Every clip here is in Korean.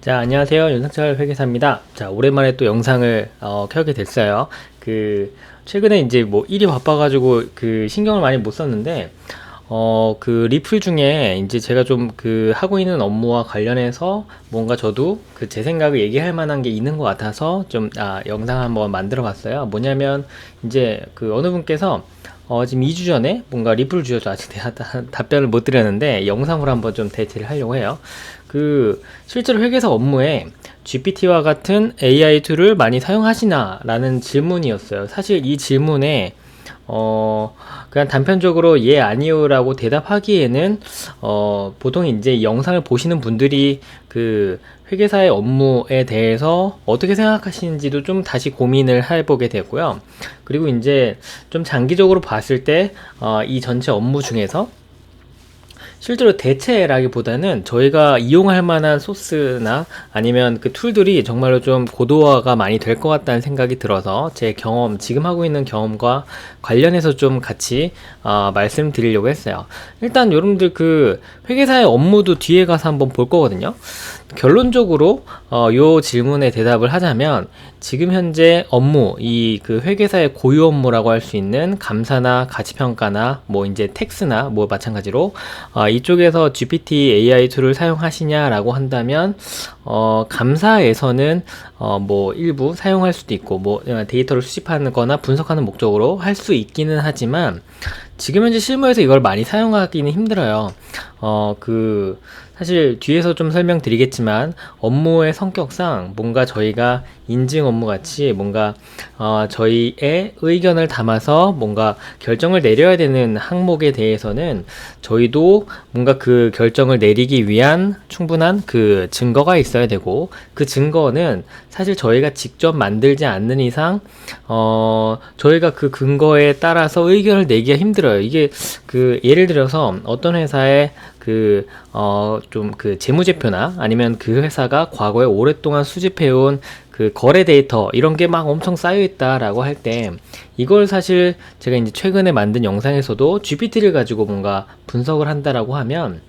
자, 안녕하세요. 윤석철 회계사입니다. 자, 오랜만에 또 영상을 어, 켜게 됐어요. 그 최근에 이제 뭐 일이 바빠 가지고 그 신경을 많이 못 썼는데 어, 그 리플 중에 이제 제가 좀 그 하고 있는 업무와 관련해서 뭔가 저도 그 제 생각을 얘기할 만한 게 있는 것 같아서 좀 아, 영상 한번 만들어 봤어요. 뭐냐면 이제 그 어느 분께서 어, 지금 2주 전에 뭔가 리플을 주셔서 아직 대- 다- 답변을 못 드렸는데 영상으로 한번 좀 대체를 하려고 해요. 그 실제로 회계사 업무에 GPT와 같은 AI 툴을 많이 사용하시나? 라는 질문이었어요. 사실 이 질문에 어, 그냥 단편적으로 예, 아니요라고 대답하기에는, 어, 보통 이제 영상을 보시는 분들이 그 회계사의 업무에 대해서 어떻게 생각하시는지도 좀 다시 고민을 해보게 되고요. 그리고 이제 좀 장기적으로 봤을 때, 어, 이 전체 업무 중에서 실제로 대체라기보다는 저희가 이용할 만한 소스나 아니면 그 툴들이 정말로 좀 고도화가 많이 될 것 같다는 생각이 들어서 제 경험, 지금 하고 있는 경험과 관련해서 좀 같이 어, 말씀드리려고 했어요. 일단 여러분들 그 회계사의 업무도 뒤에 가서 한번 볼 거거든요. 결론적으로 어, 요 질문에 대답을 하자면 지금 현재 업무 이 그 회계사의 고유 업무라고 할 수 있는 감사나 가치평가나 뭐 이제 텍스나 뭐 마찬가지로 어, 이쪽에서 GPT AI 툴을 사용하시냐라고 한다면 어, 감사에서는 어, 뭐 일부 사용할 수도 있고 뭐 데이터를 수집하는 거나 분석하는 목적으로 할 수 있기는 하지만 지금 현재 실무에서 이걸 많이 사용하기는 힘들어요. 어, 그, 사실 뒤에서 좀 설명드리겠지만 업무의 성격상 뭔가 저희가 인증 업무 같이 뭔가 어, 저희의 의견을 담아서 뭔가 결정을 내려야 되는 항목에 대해서는 저희도 뭔가 그 결정을 내리기 위한 충분한 그 증거가 있어야 되고 그 증거는 사실 저희가 직접 만들지 않는 이상 어, 저희가 그 근거에 따라서 의견을 내기가 힘들어요. 이게 그 예를 들어서 어떤 회사에 그, 어, 좀 그 재무제표나 아니면 그 회사가 과거에 오랫동안 수집해온 그 거래 데이터 이런 게 막 엄청 쌓여 있다라고 할 때 이걸 사실 제가 이제 최근에 만든 영상에서도 GPT를 가지고 뭔가 분석을 한다라고 하면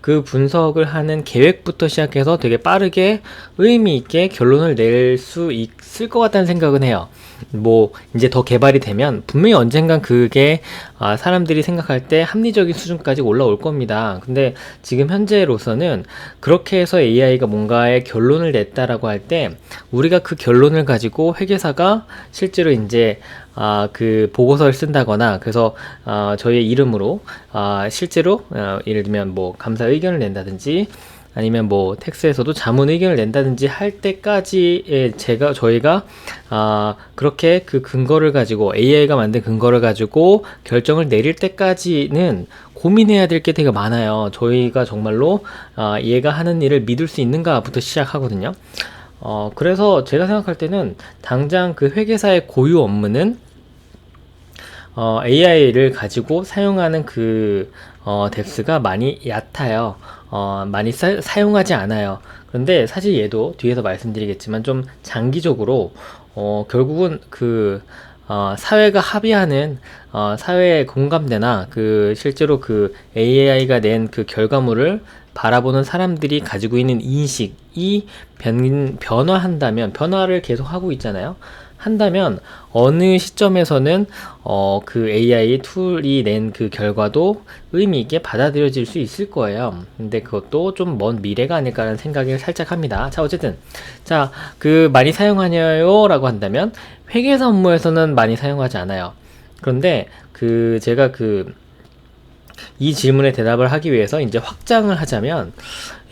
그 분석을 하는 계획부터 시작해서 되게 빠르게 의미 있게 결론을 낼 수 있을 것 같다는 생각은 해요. 뭐 이제 더 개발이 되면 분명히 언젠간 그게 아, 사람들이 생각할 때 합리적인 수준까지 올라올 겁니다. 근데 지금 현재로서는 그렇게 해서 AI가 뭔가의 결론을 냈다라고 할 때 우리가 그 결론을 가지고 회계사가 실제로 이제 아, 그 보고서를 쓴다거나 그래서 아, 저희의 이름으로 아, 실제로 어, 예를 들면 뭐 감사 의견을 낸다든지 아니면 뭐 텍스에서도 자문 의견을 낸다든지 할 때까지의 제가 저희가 아 그렇게 그 근거를 가지고 AI가 만든 근거를 가지고 결정을 내릴 때까지는 고민해야 될 게 되게 많아요. 저희가 정말로 아 얘가 하는 일을 믿을 수 있는가부터 시작하거든요. 어 그래서 제가 생각할 때는 당장 그 회계사의 고유 업무는 어, AI를 가지고 사용하는 그 어, 덱스가 많이 얕아요. 어, 많이 사, 용하지 않아요. 그런데 사실 얘도 뒤에서 말씀드리겠지만 좀 장기적으로 어, 결국은 그 어, 사회가 합의하는 어, 사회의 공감대나 그 실제로 그 AI가 낸 그 결과물을 바라보는 사람들이 가지고 있는 인식이 변, 변화한다면 변화를 계속 하고 있잖아요. 한다면 어느 시점에서는 어, 그 AI 툴이 낸 그 결과도 의미 있게 받아들여질 수 있을 거예요. 근데 그것도 좀 먼 미래가 아닐까라는 생각을 살짝 합니다. 자, 어쨌든 자, 그 많이 사용하냐요라고 한다면 회계사 업무에서는 많이 사용하지 않아요. 그런데 그 제가 그 이 질문에 대답을 하기 위해서 이제 확장을 하자면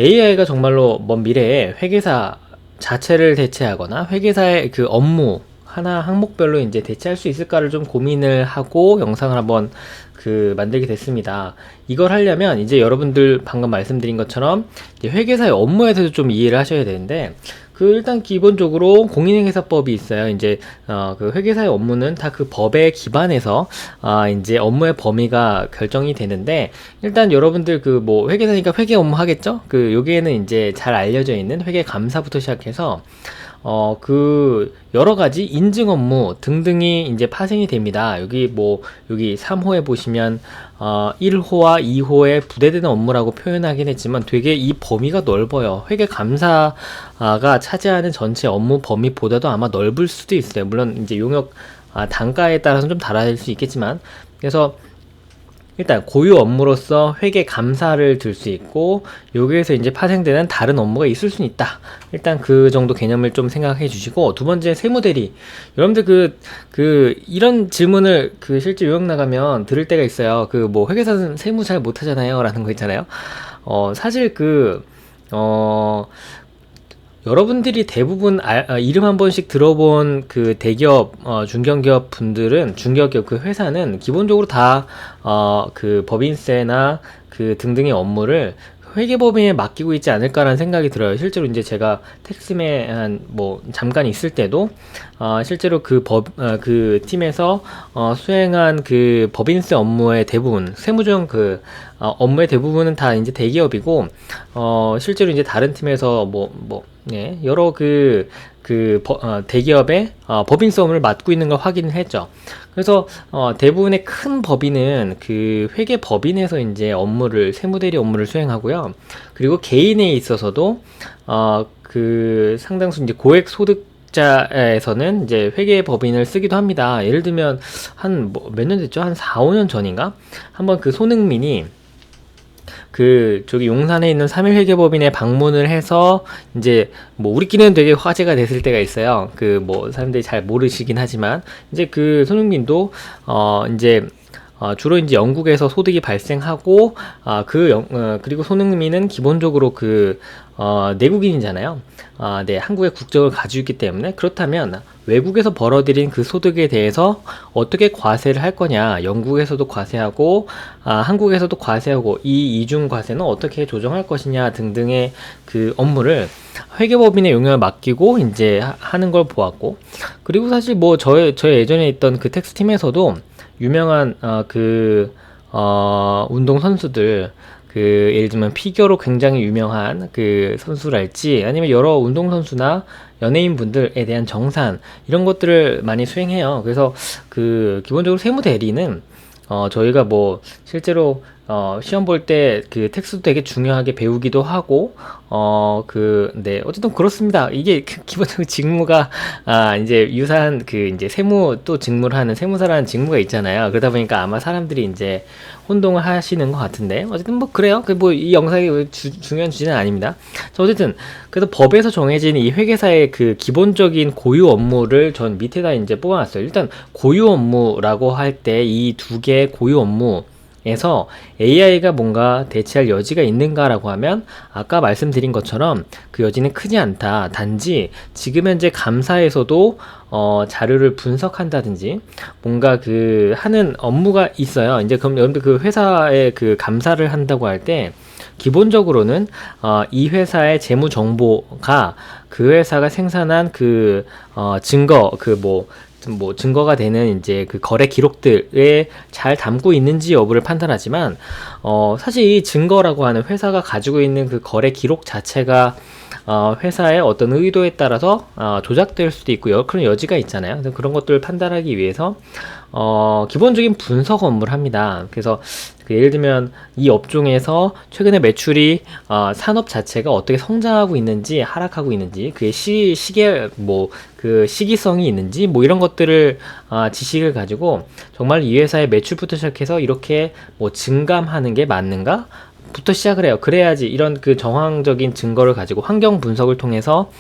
AI가 정말로 먼 미래에 회계사 자체를 대체하거나 회계사의 그 업무 하나 항목별로 이제 대체할 수 있을까를 좀 고민을 하고 영상을 한번 그 만들게 됐습니다. 이걸 하려면 이제 여러분들 방금 말씀드린 것처럼 회계사의 업무에 대해서 좀 이해를 하셔야 되는데 그 일단 기본적으로 공인회계사법이 있어요. 이제 어 그 회계사의 업무는 다 그 법에 기반해서 아 이제 업무의 범위가 결정이 되는데 일단 여러분들 그 뭐 회계사니까 회계 업무 하겠죠? 그 여기에는 이제 잘 알려져 있는 회계 감사부터 시작해서 어, 그, 여러 가지 인증 업무 등등이 이제 파생이 됩니다. 여기 뭐, 여기 3호에 보시면, 어, 1호와 2호에 부대되는 업무라고 표현하긴 했지만 되게 이 범위가 넓어요. 회계 감사가 차지하는 전체 업무 범위보다도 아마 넓을 수도 있어요. 물론 이제 용역 아, 단가에 따라서는 좀 달라질 수 있겠지만, 그래서 일단 고유 업무로서 회계 감사를 들 수 있고 여기에서 이제 파생되는 다른 업무가 있을 수는 있다. 일단 그 정도 개념을 좀 생각해 주시고 두 번째 세무대리. 여러분들 그, 그 이런 질문을 그 실제 요약 나가면 들을 때가 있어요. 그 뭐 회계사는 세무 잘 못하잖아요. 라는 거 있잖아요. 어, 사실 그, 어, 여러분들이 대부분 아, 아, 이름 한 번씩 들어본 그 대기업, 어, 중견기업 분들은 중견기업 그 회사는 기본적으로 다 어, 그 법인세나 그 등등의 업무를 회계법인에 맡기고 있지 않을까라는 생각이 들어요. 실제로 이제 제가 텍스팀에 한 뭐 잠깐 있을 때도 어, 실제로 그 법, 어, 그 팀에서 어, 수행한 그 법인세 업무의 대부분, 세무조정 그 어, 업무의 대부분은 다 이제 대기업이고 어, 실제로 이제 다른 팀에서 뭐, 뭐, 예, 여러 그, 그, 버, 어, 대기업의 어, 법인세 업무를 맡고 있는 걸 확인을 했죠. 그래서 어, 대부분의 큰 법인은 그 회계 법인에서 이제 업무를 세무대리 업무를 수행하고요. 그리고 개인에 있어서도 어, 그 상당수 이제 고액 소득 자에서는 이제 회계 법인을 쓰기도 합니다. 예를 들면 한뭐몇년 됐죠? 한 4, 5년 전인가? 한번 그 손흥민이 그 저기 용산에 있는 삼일회계법인에 방문을 해서 이제 뭐 우리끼리는 되게 화제가 됐을 때가 있어요. 그 뭐 사람들이 잘 모르시긴 하지만 이제 그 손흥민도 어 이제 어, 주로 이제 영국에서 소득이 발생하고 아, 그 영, 어, 그리고 손흥민은 기본적으로 그 어, 내국인이잖아요. 아, 네, 한국의 국적을 가지고 있기 때문에 그렇다면 외국에서 벌어들인 그 소득에 대해서 어떻게 과세를 할 거냐, 영국에서도 과세하고 아, 한국에서도 과세하고 이 이중 과세는 어떻게 조정할 것이냐 등등의 그 업무를 회계법인의 용역을 맡기고 이제 하는 걸 보았고 그리고 사실 뭐 저의 저의 예전에 있던 그 텍스 팀에서도 유명한 어, 그 어, 운동 선수들 그 예를 들면 피겨로 굉장히 유명한 그 선수랄지 아니면 여러 운동 선수나 연예인 분들에 대한 정산 이런 것들을 많이 수행해요. 그래서 그 기본적으로 세무 대리는 어 저희가 뭐 실제로 어, 시험 볼 때 그 텍스도 되게 중요하게 배우기도 하고, 어, 그, 네, 어쨌든 그렇습니다. 이게 그 기본적으로 직무가, 아, 이제 유사한 그 이제 세무 또 직무를 하는 세무사라는 직무가 있잖아요. 그러다 보니까 아마 사람들이 이제 혼동을 하시는 것 같은데, 어쨌든 뭐 그래요. 그 뭐 이 영상이 주, 중요한 주제는 아닙니다. 자, 어쨌든, 그래서 법에서 정해진 이 회계사의 그 기본적인 고유 업무를 전 밑에다 이제 뽑아놨어요. 일단 고유 업무라고 할 때 이 두 개의 고유 업무, 에서 AI가 뭔가 대체할 여지가 있는가라고 하면 아까 말씀드린 것처럼 그 여지는 크지 않다. 단지 지금 현재 감사에서도 어, 자료를 분석한다든지 뭔가 그 하는 업무가 있어요. 이제 그럼 여러분들 그 회사에 그 감사를 한다고 할 때 기본적으로는 어, 이 회사의 재무 정보가 그 회사가 생산한 그 어, 증거 그뭐 뭐 증거가 되는 이제 그 거래 기록들에 잘 담고 있는지 여부를 판단하지만 어 사실 이 증거라고 하는 회사가 가지고 있는 그 거래 기록 자체가 어, 회사의 어떤 의도에 따라서 어, 조작될 수도 있고요. 그런 여지가 있잖아요. 그래서 그런 것들을 판단하기 위해서 어, 기본적인 분석 업무를 합니다. 그래서 그 예를 들면 이 업종에서 최근에 매출이 어, 산업 자체가 어떻게 성장하고 있는지 하락하고 있는지 그의 시 시계 뭐 그 시기성이 있는지 뭐 이런 것들을 어, 지식을 가지고 정말 이 회사의 매출부터 시작해서 이렇게 뭐 증감하는 게 맞는가 부터 시작을 해요. 그래야지 이런 그 정황적인 증거를 가지고 환경 분석을 통해서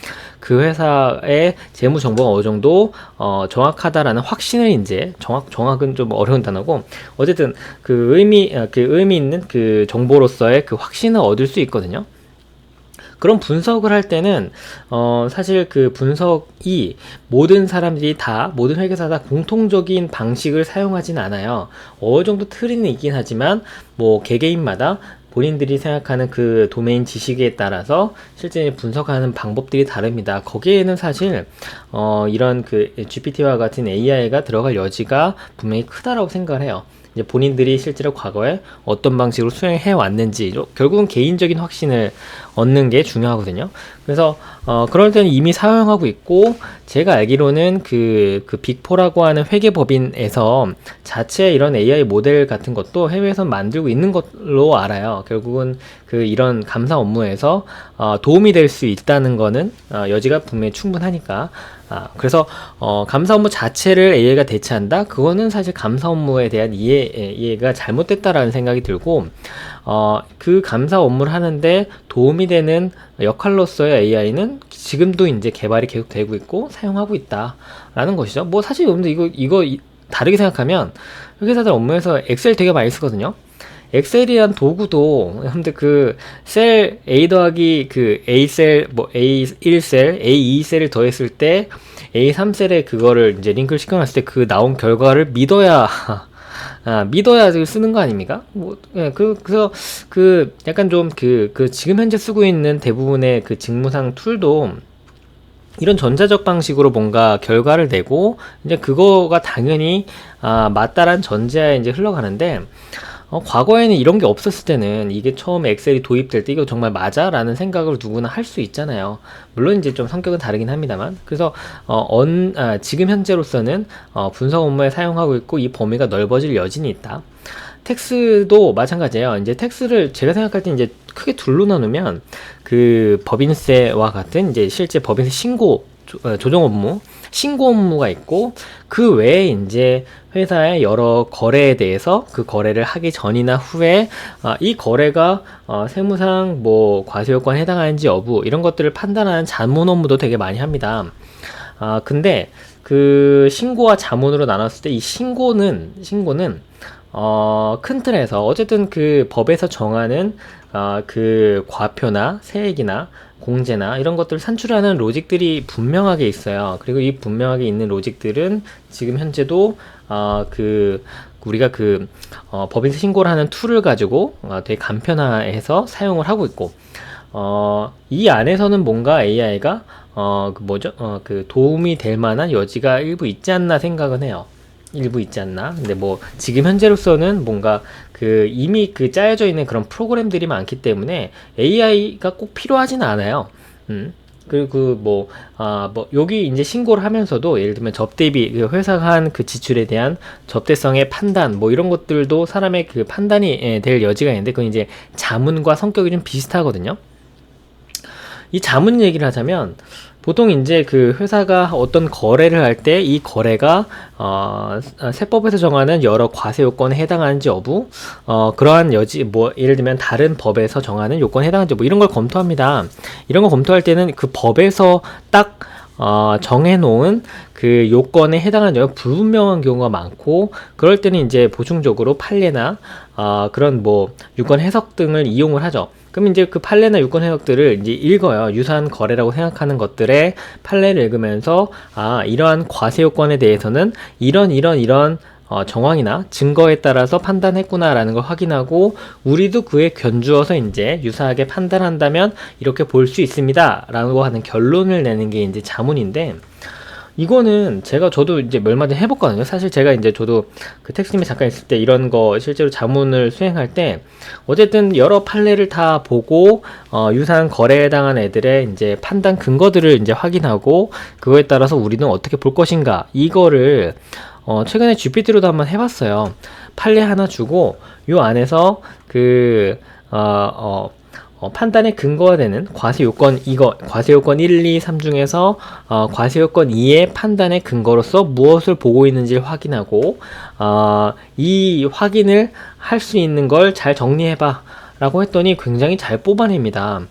그 회사의 재무 정보가 어느 정도 어, 정확하다라는 확신을 이제 정확 정확은 좀 어려운 단어고 어쨌든 그 의미 어, 그 의미 있는 그 정보로서의 그 확신을 얻을 수 있거든요. 그런 분석을 할 때는 어 사실 그 분석이 모든 사람들이 다 모든 회계사 다 공통적인 방식을 사용하진 않아요. 어느 정도 틀은 있긴 하지만 뭐 개개인마다 본인들이 생각하는 그 도메인 지식에 따라서 실제 분석하는 방법들이 다릅니다. 거기에는 사실 어, 이런 그 GPT와 같은 AI가 들어갈 여지가 분명히 크다라고 생각을 해요. 이제 본인들이 실제로 과거에 어떤 방식으로 수행해 왔는지 결국은 개인적인 확신을 얻는 게 중요하거든요. 그래서 어, 그럴 때는 이미 사용하고 있고 제가 알기로는 그, 그 빅포라고 하는 회계법인에서 자체 이런 AI 모델 같은 것도 해외에서 만들고 있는 걸로 알아요. 결국은 그 이런 감사 업무에서 어, 도움이 될 수 있다는 거는 어, 여지가 분명히 충분하니까 아, 그래서 어, 감사 업무 자체를 AI가 대체한다? 그거는 사실 감사 업무에 대한 이해, 예, 이해가 잘못됐다라는 생각이 들고 어, 그 감사 업무를 하는데 도움이 되는 역할로서의 AI는 지금도 이제 개발이 계속 되고 있고 사용하고 있다라는 것이죠. 뭐 사실 여러분들 이거 이거 이- 다르게 생각하면 회계사들 업무에서 엑셀 되게 많이 쓰거든요. 엑셀이란 도구도 여러분들 그셀 A 더하기 그 A 셀 뭐 A 1셀, A 2셀을 더했을 때 A 3셀에 그거를 이제 링크를 시켜놨을 때 그 나온 결과를 믿어야 아, 믿어야 그 쓰는 거 아닙니까? 뭐, 예, 그, 그래서, 그, 약간 좀, 그, 그, 지금 현재 쓰고 있는 대부분의 그 직무상 툴도 이런 전자적 방식으로 뭔가 결과를 내고, 이제 그거가 당연히, 아, 맞다란 전제하에 이제 흘러가는데, 어, 과거에는 이런 게 없었을 때는 이게 처음에 엑셀이 도입될 때 이거 정말 맞아? 라는 생각을 누구나 할 수 있잖아요. 물론 이제 좀 성격은 다르긴 합니다만. 그래서, 어, 언, 아, 지금 현재로서는, 어, 분석 업무에 사용하고 있고 이 범위가 넓어질 여진이 있다. 텍스도 마찬가지예요. 이제 텍스를 제가 생각할 때 이제 크게 둘로 나누면 그 법인세와 같은 이제 실제 법인세 신고 조, 어, 조정 업무, 신고 업무가 있고 그 외에 이제 회사의 여러 거래에 대해서 그 거래를 하기 전이나 후에 아, 이 거래가 어, 세무상 뭐 과세요건에 해당하는지 여부 이런 것들을 판단하는 자문 업무도 되게 많이 합니다. 아 근데 그 신고와 자문으로 나눴을 때 이 신고는 신고는 어, 큰 틀에서 어쨌든 그 법에서 정하는 어, 그 과표나 세액이나 공제나 이런 것들을 산출하는 로직들이 분명하게 있어요. 그리고 이 분명하게 있는 로직들은 지금 현재도 어, 그 우리가 그 어, 법인세 신고를 하는 툴을 가지고 어, 되게 간편화해서 사용을 하고 있고 어, 이 안에서는 뭔가 AI가 어, 그 뭐죠? 어, 그 도움이 될 만한 여지가 일부 있지 않나 생각은 해요. 일부 있지 않나? 근데 뭐 지금 현재로서는 뭔가 그 이미 그 짜여져 있는 그런 프로그램들이 많기 때문에 AI가 꼭 필요하진 않아요. 음. 그리고 뭐, 아, 뭐, 여기 이제 신고를 하면서도 예를 들면 접대비, 그 회사가 한 그 지출에 대한 접대성의 판단, 뭐 이런 것들도 사람의 그 판단이 예, 될 여지가 있는데 그건 이제 자문과 성격이 좀 비슷하거든요. 이 자문 얘기를 하자면 보통 이제 그 회사가 어떤 거래를 할 때 이 거래가 어 세법에서 정하는 여러 과세 요건에 해당하는지 여부 어 그러한 여지 뭐 예를 들면 다른 법에서 정하는 요건에 해당하는지 뭐 이런 걸 검토합니다. 이런 거 검토할 때는 그 법에서 딱 어, 정해놓은 그 요건에 해당하는 여가 불분명한 경우가 많고 그럴 때는 이제 보충적으로 판례나 어, 그런 뭐 유권 해석 등을 이용을 하죠. 그럼 이제 그 판례나 유권 해석들을 이제 읽어요. 유사한 거래라고 생각하는 것들의 판례를 읽으면서 아 이러한 과세 요건에 대해서는 이런 이런 이런 어, 정황이나 증거에 따라서 판단했구나라는 걸 확인하고 우리도 그에 견주어서 이제 유사하게 판단한다면 이렇게 볼 수 있습니다라고 하는 결론을 내는 게 이제 자문인데 이거는 제가 저도 이제 얼마 전에 해봤거든요. 사실 제가 이제 저도 그 텍스팀에 잠깐 있을 때 이런 거 실제로 자문을 수행할 때 어쨌든 여러 판례를 다 보고 어, 유사한 거래에 해당한 애들의 이제 판단 근거들을 이제 확인하고 그거에 따라서 우리는 어떻게 볼 것인가 이거를 어, 최근에 GPT로도 한번 해봤어요. 판례 하나 주고 요 안에서 그 어, 어, 어, 판단의 근거가 되는 과세 요건 이거 과세 요건 1, 2, 3 중에서 어, 과세 요건 2의 판단의 근거로서 무엇을 보고 있는지를 확인하고 어, 이 확인을 할 수 있는 걸 잘 정리해봐 라고 했더니 굉장히 잘 뽑아냅니다.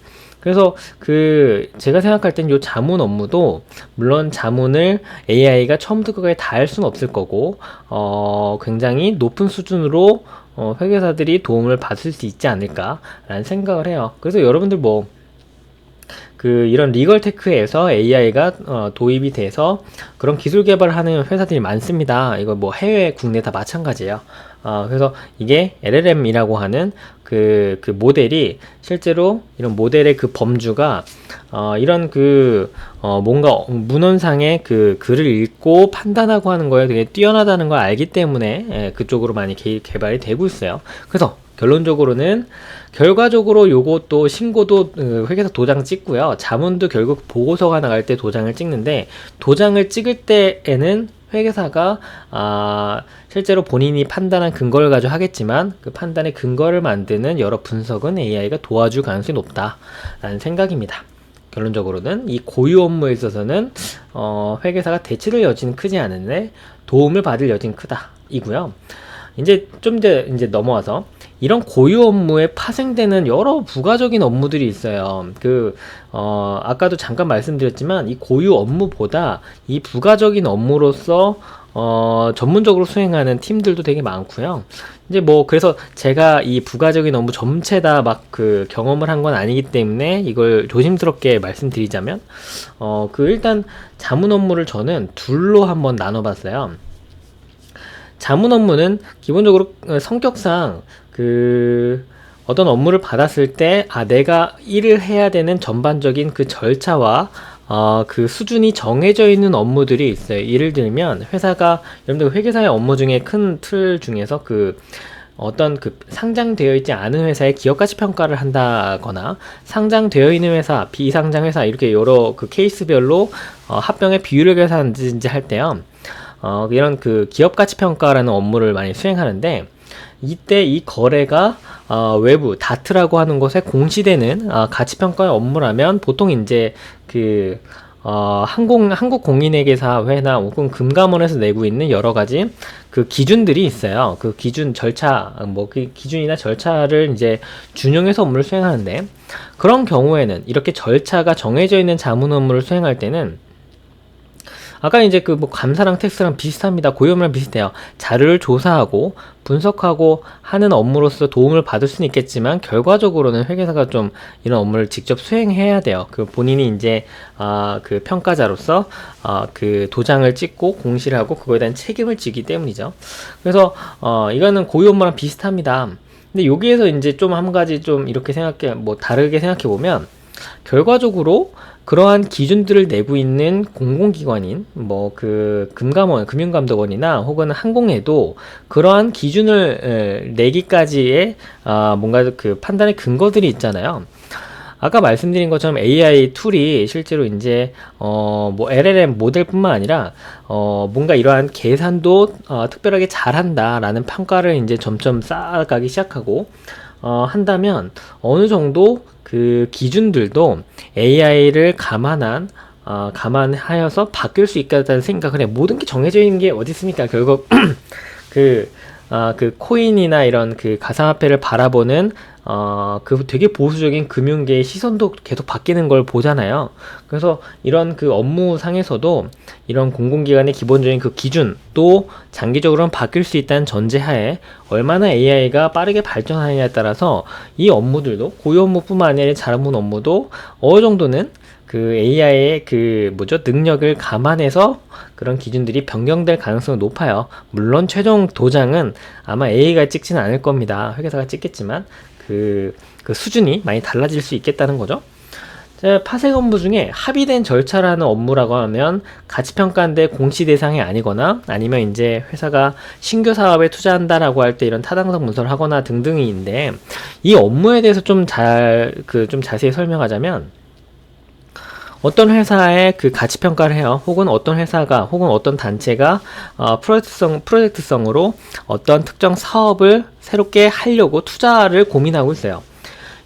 그래서 그 제가 생각할 땐 요 자문 업무도 물론 자문을 AI가 처음부터 끝까지 다 할 수는 없을 거고 어 굉장히 높은 수준으로 어 회계사들이 도움을 받을 수 있지 않을까라는 생각을 해요. 그래서 여러분들 뭐 그 이런 리걸 테크에서 AI가 어, 도입이 돼서 그런 기술 개발을 하는 회사들이 많습니다. 이거 뭐 해외, 국내 다 마찬가지예요. 어, 그래서 이게 LLM이라고 하는 그, 그 모델이 실제로 이런 모델의 그 범주가 어, 이런 그 어, 뭔가 문헌상의 그 글을 읽고 판단하고 하는 거에 되게 뛰어나다는 걸 알기 때문에 예, 그쪽으로 많이 개, 개발이 되고 있어요. 그래서 결론적으로는 결과적으로 요것도 신고도 어, 회계사 도장 찍고요. 자문도 결국 보고서가 나갈 때 도장을 찍는데 도장을 찍을 때에는 회계사가 아 실제로 본인이 판단한 근거를 가지고 하겠지만 그 판단의 근거를 만드는 여러 분석은 AI가 도와줄 가능성이 높다라는 생각입니다. 결론적으로는 이 고유 업무에 있어서는 어, 회계사가 대체될 여지는 크지 않은데 도움을 받을 여지는 크다 이고요. 이제 좀 이제 이제 넘어와서 이런 고유 업무에 파생되는 여러 부가적인 업무들이 있어요. 그, 어, 아까도 잠깐 말씀드렸지만 이 고유 업무보다 이 부가적인 업무로서 어, 전문적으로 수행하는 팀들도 되게 많고요. 이제 뭐 그래서 제가 이 부가적인 업무 전체 다 막 그 경험을 한 건 아니기 때문에 이걸 조심스럽게 말씀드리자면 어, 그 일단 자문 업무를 저는 둘로 한번 나눠봤어요. 자문 업무는 기본적으로 어, 성격상 그 어떤 업무를 받았을 때, 아, 내가 일을 해야 되는 전반적인 그 절차와 어, 그 수준이 정해져 있는 업무들이 있어요. 예를 들면, 회사가, 여러분들 회계사의 업무 중에 큰 틀 중에서 그, 어떤 그 상장되어 있지 않은 회사의 기업 가치 평가를 한다거나 상장되어 있는 회사, 비상장 회사 이렇게 여러 그 케이스별로 어, 합병의 비율을 계산하는지 할 때요. 어, 이런 그 기업 가치 평가라는 업무를 많이 수행하는데 이때 이 거래가 어, 외부 다트라고 하는 곳에 공시되는 어, 가치평가의 업무라면 보통 이제 그 어, 항공, 한국 공인회계사회나 혹은 금감원에서 내고 있는 여러 가지 그 기준들이 있어요. 그 기준 절차, 뭐 그 기준이나 절차를 이제 준용해서 업무를 수행하는데 그런 경우에는 이렇게 절차가 정해져 있는 자문 업무를 수행할 때는 아까 이제 그 뭐 감사랑 텍스랑 비슷합니다. 고유업무랑 비슷해요. 자료를 조사하고 분석하고 하는 업무로서 도움을 받을 수는 있겠지만 결과적으로는 회계사가 좀 이런 업무를 직접 수행해야 돼요. 그 본인이 이제 아그 평가자로서 아그 도장을 찍고 공시를 하고 그거에 대한 책임을 지기 때문이죠. 그래서 어 이거는 고유 업무랑 비슷합니다. 근데 여기에서 이제 좀 한 가지 좀 이렇게 생각해 뭐 다르게 생각해 보면 결과적으로 그러한 기준들을 내고 있는 공공기관인 뭐 그 금감원, 금융감독원이나 혹은 항공에도 그러한 기준을 내기까지의 아 뭔가 그 판단의 근거들이 있잖아요. 아까 말씀드린 것처럼 AI 툴이 실제로 이제 어 뭐 LLM 모델뿐만 아니라 어 뭔가 이러한 계산도 어 특별하게 잘한다라는 평가를 이제 점점 쌓아가기 시작하고 어 한다면 어느 정도 그 기준들도 AI를 감안한 어, 감안하여서 바뀔 수 있다는 생각을 해. 모든 게 정해져 있는 게 어디 있습니까? 결국 그, 어, 그 코인이나 이런 그 가상화폐를 바라보는 어, 그 되게 보수적인 금융계의 시선도 계속 바뀌는 걸 보잖아요. 그래서 이런 그 업무상에서도 이런 공공기관의 기본적인 그 기준도 장기적으로는 바뀔 수 있다는 전제하에 얼마나 AI가 빠르게 발전하느냐에 따라서 이 업무들도 고유 업무뿐만 아니라 자문 업무도 어느 정도는 그 AI의 그 뭐죠 능력을 감안해서 그런 기준들이 변경될 가능성이 높아요. 물론 최종 도장은 아마 AI가 찍지는 않을 겁니다. 회계사가 찍겠지만 그, 그 수준이 많이 달라질 수 있겠다는 거죠. 파생 업무 중에 합의된 절차라는 업무라고 하면 가치평가인데 공시 대상이 아니거나 아니면 이제 회사가 신규 사업에 투자한다라고 할 때 이런 타당성 문서를 하거나 등등인데 이 업무에 대해서 좀 잘, 그좀 자세히 설명하자면 어떤 회사의 그 가치 평가를 해요. 혹은 어떤 회사가 혹은 어떤 단체가 어, 프로젝트성 프로젝트성으로 어떤 특정 사업을 새롭게 하려고 투자를 고민하고 있어요.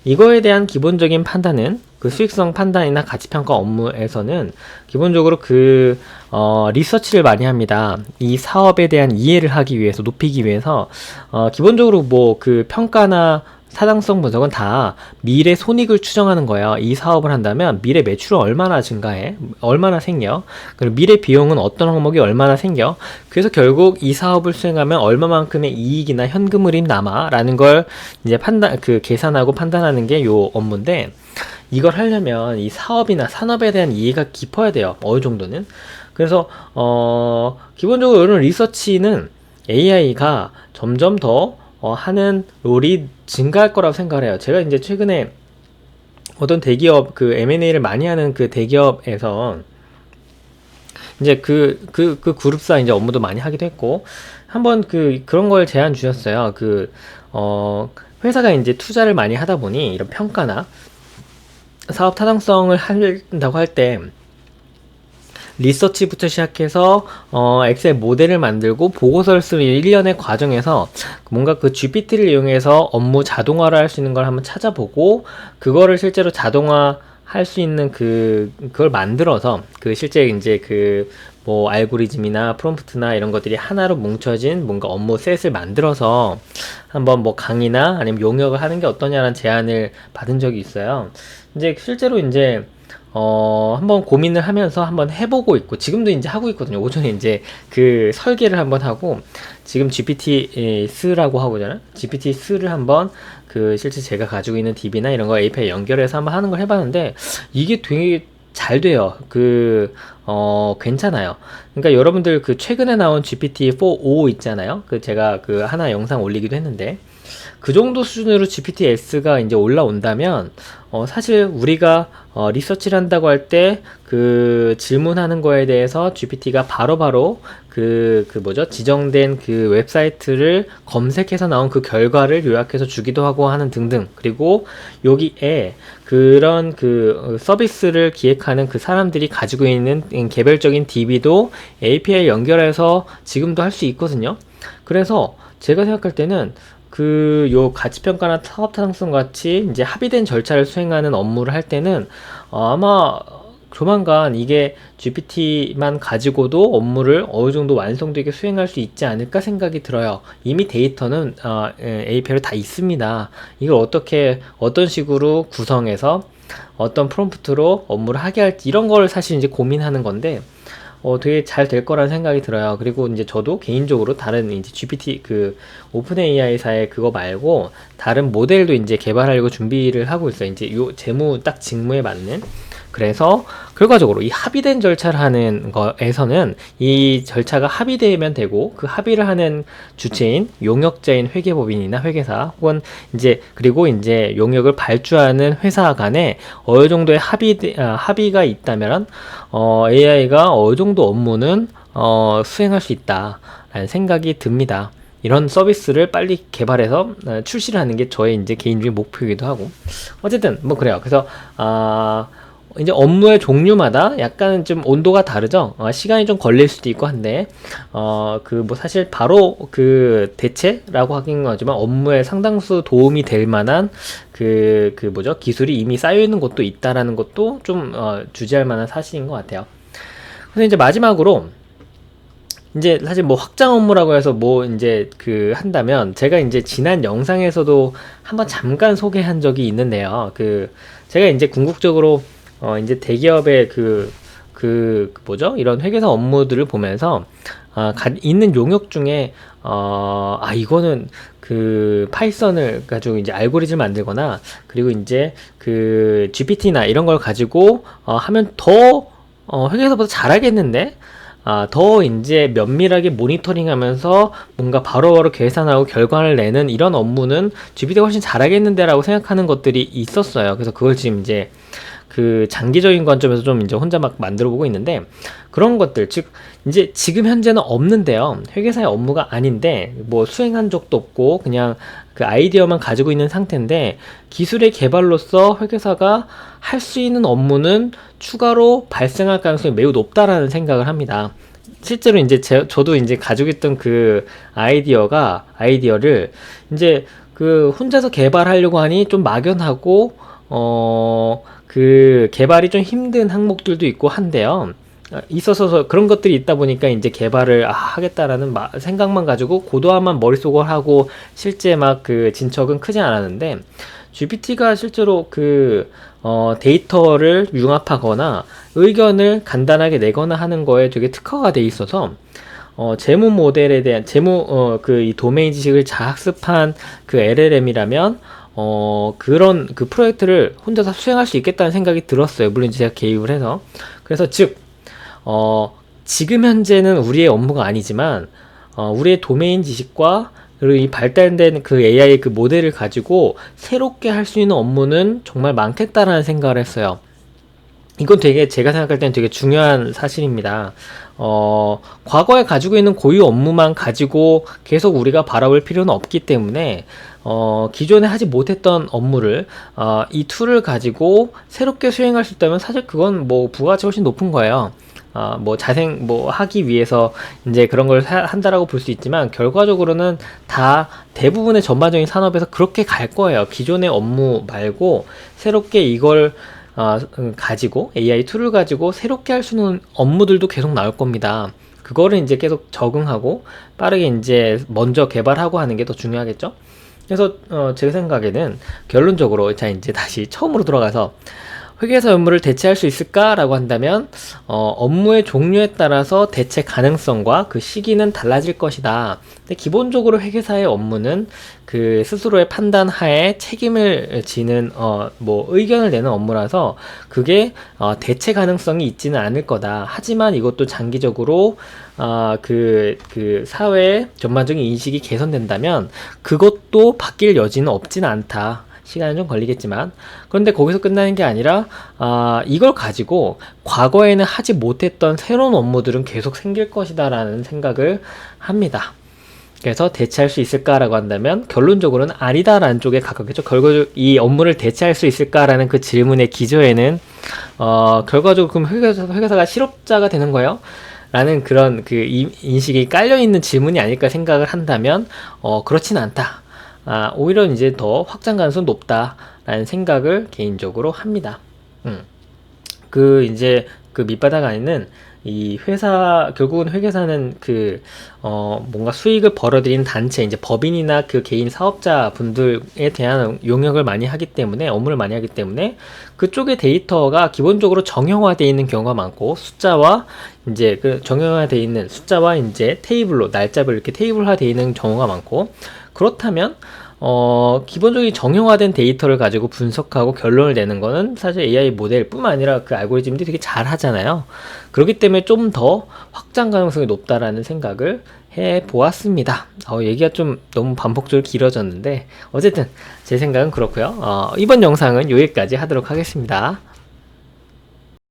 이거에 대한 기본적인 판단은 그 수익성 판단이나 가치 평가 업무에서는 기본적으로 그 어, 리서치를 많이 합니다. 이 사업에 대한 이해를 하기 위해서 높이기 위해서 어, 기본적으로 뭐 그 평가나 타당성 분석은 다 미래 손익을 추정하는 거예요. 이 사업을 한다면 미래 매출은 얼마나 증가해? 얼마나 생겨? 그리고 미래 비용은 어떤 항목이 얼마나 생겨? 그래서 결국 이 사업을 수행하면 얼마만큼의 이익이나 현금 흐림 남아? 라는 걸 이제 판단, 그 계산하고 판단하는 게 요 업무인데 이걸 하려면 이 사업이나 산업에 대한 이해가 깊어야 돼요. 어느 정도는. 그래서, 어, 기본적으로 이런 리서치는 AI가 점점 더 어, 하는 롤이 증가할 거라고 생각을 해요. 제가 이제 최근에 어떤 대기업 그 M&A를 많이 하는 그 대기업에서 이제 그, 그, 그 그룹사 이제 업무도 많이 하기도 했고, 한번 그, 그런 걸 제안 주셨어요. 그, 어, 회사가 이제 투자를 많이 하다 보니 이런 평가나 사업 타당성을 한다고 할 때 리서치부터 시작해서 어, 엑셀 모델을 만들고 보고서를 쓰는 일련의 과정에서 뭔가 그 GPT를 이용해서 업무 자동화를 할 수 있는 걸 한번 찾아보고 그거를 실제로 자동화 할 수 있는 그 그걸 만들어서 그 실제 이제 그 뭐 알고리즘이나 프롬프트나 이런 것들이 하나로 뭉쳐진 뭔가 업무 셋을 만들어서 한번 뭐 강의나 아니면 용역을 하는 게 어떠냐라는 제안을 받은 적이 있어요. 이제 실제로 이제 어, 한번 고민을 하면서 한번 해보고 있고, 지금도 이제 하고 있거든요. 오전에 이제 그 설계를 한번 하고, 지금 GPT 쓰라고 하고잖아요. GPT 쓰를 한번 그 실제 제가 가지고 있는 DB나 이런 거 API 연결해서 한번 하는 걸 해봤는데, 이게 되게 잘 돼요. 그, 어, 괜찮아요. 그러니까 여러분들 그 최근에 나온 GPT-4o 있잖아요. 그 제가 그 하나 영상 올리기도 했는데, 그 정도 수준으로 GPT-S가 이제 올라온다면, 어, 사실 우리가 어, 리서치를 한다고 할 때 그 질문하는 거에 대해서 GPT가 바로바로 그, 그 뭐죠? 지정된 그 웹사이트를 검색해서 나온 그 결과를 요약해서 주기도 하고 하는 등등. 그리고 여기에 그런 그 서비스를 기획하는 그 사람들이 가지고 있는 개별적인 DB도 API 연결해서 지금도 할 수 있거든요. 그래서 제가 생각할 때는 그 요 가치평가나 사업 타당성 같이 이제 합의된 절차를 수행하는 업무를 할 때는 어, 아마 조만간 이게 GPT만 가지고도 업무를 어느 정도 완성되게 수행할 수 있지 않을까 생각이 들어요. 이미 데이터는 어, API로 다 있습니다. 이걸 어떻게 어떤 식으로 구성해서 어떤 프롬프트로 업무를 하게 할지 이런 걸 사실 이제 고민하는 건데 어, 되게 잘 될 거라는 생각이 들어요. 그리고 이제 저도 개인적으로 다른 이제 GPT 그 오픈 AI사의 그거 말고 다른 모델도 이제 개발하려고 준비를 하고 있어요. 이제 요 재무 딱 직무에 맞는 그래서 결과적으로 이 합의된 절차를 하는 거에서는 이 절차가 합의되면 되고 그 합의를 하는 주체인 용역자인 회계법인이나 회계사 혹은 이제 그리고 이제 용역을 발주하는 회사 간에 어느 정도의 합의 아, 합의가 있다면 어, AI가 어느 정도 업무는 어, 수행할 수 있다라는 생각이 듭니다. 이런 서비스를 빨리 개발해서 어, 출시를 하는 게 저의 이제 개인적인 목표이기도 하고 어쨌든 뭐 그래요. 그래서 아 이제 업무의 종류마다 약간 좀 온도가 다르죠. 어, 시간이 좀 걸릴 수도 있고 한데, 어, 그 뭐 사실 바로 그 대체라고 하긴 하지만 업무에 상당수 도움이 될 만한 그, 그 뭐죠? 기술이 이미 쌓여 있는 것도 있다라는 것도 좀, 어, 주지할 만한 사실인 것 같아요. 그래서 이제 마지막으로, 이제 사실 뭐 확장 업무라고 해서 뭐 이제 그 한다면 제가 이제 지난 영상에서도 한번 잠깐 소개한 적이 있는데요. 그 제가 이제 궁극적으로 어, 이제 대기업의 그, 그, 그 뭐죠? 이런 회계사 업무들을 보면서, 아, 가, 있는 용역 중에, 어, 아, 이거는 그 파이썬을 가지고 이제 알고리즘 만들거나, 그리고 이제 그 GPT나 이런 걸 가지고, 어, 하면 더, 어, 회계사보다 잘하겠는데? 아, 더 이제 면밀하게 모니터링 하면서 뭔가 바로바로 계산하고 결과를 내는 이런 업무는 GPT가 훨씬 잘하겠는데라고 생각하는 것들이 있었어요. 그래서 그걸 지금 이제 그 장기적인 관점에서 좀 이제 혼자 막 만들어 보고 있는데 그런 것들 즉 이제 지금 현재는 없는데요 회계사의 업무가 아닌데 뭐 수행한 적도 없고 그냥 그 아이디어만 가지고 있는 상태인데 기술의 개발로서 회계사가 할 수 있는 업무는 추가로 발생할 가능성이 매우 높다라는 생각을 합니다. 실제로 이제 제, 저도 이제 가지고 있던 그 아이디어가 아이디어를 이제 그 혼자서 개발하려고 하니 좀 막연하고 어 그 개발이 좀 힘든 항목들도 있고 한데요. 있어서 그런 것들이 있다 보니까 이제 개발을 아, 하겠다라는 마, 생각만 가지고 고도화만 머릿속을 하고 실제 막 그 진척은 크지 않았는데 GPT가 실제로 그 어, 데이터를 융합하거나 의견을 간단하게 내거나 하는 거에 되게 특화가 돼 있어서 어, 재무 모델에 대한 재무 어, 그 이 도메인 지식을 자학습한 그 LLM이라면 어, 그런 그 프로젝트를 혼자서 수행할 수 있겠다는 생각이 들었어요. 물론 제가 개입을 해서. 그래서 즉, 어, 지금 현재는 우리의 업무가 아니지만, 어, 우리의 도메인 지식과 그리고 이 발달된 그 AI 그 모델을 가지고 새롭게 할 수 있는 업무는 정말 많겠다라는 생각을 했어요. 이건 되게 제가 생각할 때는 되게 중요한 사실입니다. 어, 과거에 가지고 있는 고유 업무만 가지고 계속 우리가 바라볼 필요는 없기 때문에 어, 기존에 하지 못했던 업무를 어, 이 툴을 가지고 새롭게 수행할 수 있다면 사실 그건 뭐 부가가치 훨씬 높은 거예요. 아, 뭐 자생 뭐 하기 위해서 이제 그런 걸 하- 한다라고 볼 수 있지만 결과적으로는 다 대부분의 전반적인 산업에서 그렇게 갈 거예요. 기존의 업무 말고 새롭게 이걸 아, 음, 가지고 AI 툴을 가지고 새롭게 할 수 있는 업무들도 계속 나올 겁니다. 그거를 이제 계속 적응하고 빠르게 이제 먼저 개발하고 하는 게 더 중요하겠죠. 그래서 어, 제 생각에는 결론적으로 자 이제 다시 처음으로 돌아가서 회계사 업무를 대체할 수 있을까라고 한다면 어, 업무의 종류에 따라서 대체 가능성과 그 시기는 달라질 것이다. 근데 기본적으로 회계사의 업무는 그 스스로의 판단 하에 책임을 지는 어, 뭐 의견을 내는 업무라서 그게 어, 대체 가능성이 있지는 않을 거다. 하지만 이것도 장기적으로 아, 그, 그, 사회의 전반적인 인식이 개선된다면 그것도 바뀔 여지는 없지는 않다. 시간은 좀 걸리겠지만. 그런데 거기서 끝나는 게 아니라, 아, 이걸 가지고 과거에는 하지 못했던 새로운 업무들은 계속 생길 것이다라는 생각을 합니다. 그래서 대체할 수 있을까라고 한다면 결론적으로는 아니다라는 쪽에 가깝겠죠. 결과적 이 업무를 대체할 수 있을까라는 그 질문의 기저에는 어 결과적으로 그럼 회계사, 회계사가 실업자가 되는 거예요. 라는 그런 그 이- 인식이 깔려 있는 질문이 아닐까 생각을 한다면 어 그렇진 않다. 아 오히려 이제 더 확장 가능성 높다라는 생각을 개인적으로 합니다. 음. 그 이제 그 밑바닥 안에는 이 회사 결국은 회계사는 그 어 뭔가 수익을 벌어들이는 단체 이제 법인이나 그 개인 사업자 분들에 대한 용역을 많이 하기 때문에 업무를 많이 하기 때문에 그쪽의 데이터가 기본적으로 정형화되어 있는 경우가 많고 숫자와 이제 그 정형화되어 있는 숫자와 이제 테이블로 날짜별 이렇게 테이블화되어 있는 경우가 많고 그렇다면 어, 기본적인 정형화된 데이터를 가지고 분석하고 결론을 내는 거는 사실 AI 모델뿐만 아니라 그 알고리즘들이 되게 잘 하잖아요. 그렇기 때문에 좀 더 확장 가능성이 높다라는 생각을 해 보았습니다. 어, 얘기가 좀 너무 반복적으로 길어졌는데, 어쨌든 제 생각은 그렇고요. 어, 이번 영상은 여기까지 하도록 하겠습니다.